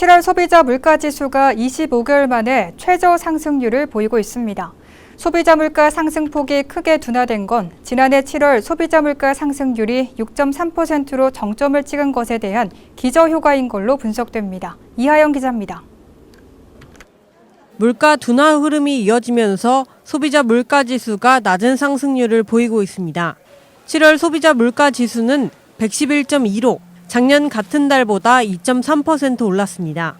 7월 소비자 물가 지수가 25개월 만에 최저 상승률을 보이고 있습니다. 소비자 물가 상승폭이 크게 둔화된 건 지난해 7월 소비자 물가 상승률이 6.3%로 정점을 찍은 것에 대한 기저효과인 걸로 분석됩니다. 이하영 기자입니다. 물가 둔화 흐름이 이어지면서 소비자 물가 지수가 낮은 상승률을 보이고 있습니다. 7월 소비자 물가 지수는 111.2로 작년 같은 달보다 2.3% 올랐습니다.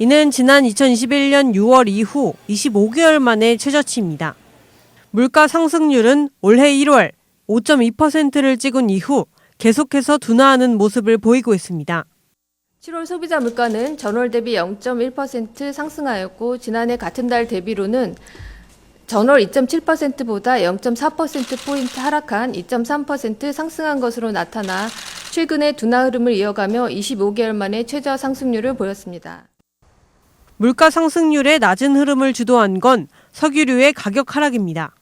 이는 지난 2021년 6월 이후 25개월 만의 최저치입니다. 물가 상승률은 올해 1월 5.2%를 찍은 이후 계속해서 둔화하는 모습을 보이고 있습니다. 7월 소비자 물가는 전월 대비 0.1% 상승하였고 지난해 같은 달 대비로는 전월 2.7%보다 0.4%포인트 하락한 2.3% 상승한 것으로 나타나 최근의 둔화 흐름을 이어가며 25개월 만에 최저 상승률을 보였습니다. 물가 상승률의 낮은 흐름을 주도한 건 석유류의 가격 하락입니다.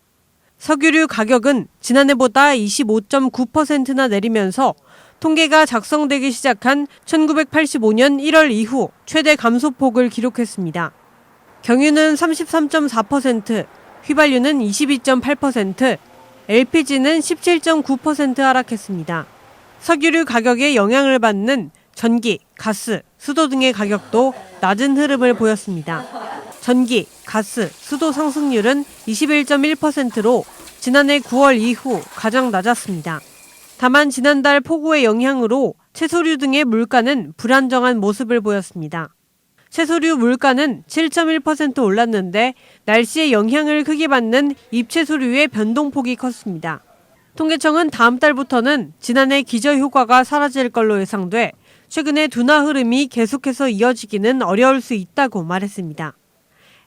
석유류 가격은 지난해보다 25.9%나 내리면서 통계가 작성되기 시작한 1985년 1월 이후 최대 감소폭을 기록했습니다. 경유는 33.4%, 휘발유는 22.8%, LPG는 17.9% 하락했습니다. 석유류 가격에 영향을 받는 전기, 가스, 수도 등의 가격도 낮은 흐름을 보였습니다. 전기, 가스, 수도 상승률은 21.1%로 지난해 9월 이후 가장 낮았습니다. 다만 지난달 폭우의 영향으로 채소류 등의 물가는 불안정한 모습을 보였습니다. 채소류 물가는 7.1% 올랐는데 날씨의 영향을 크게 받는 잎채소류의 변동폭이 컸습니다. 통계청은 다음 달부터는 지난해 기저 효과가 사라질 걸로 예상돼 최근의 둔화 흐름이 계속해서 이어지기는 어려울 수 있다고 말했습니다.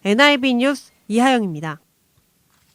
NIB 뉴스 이하영입니다.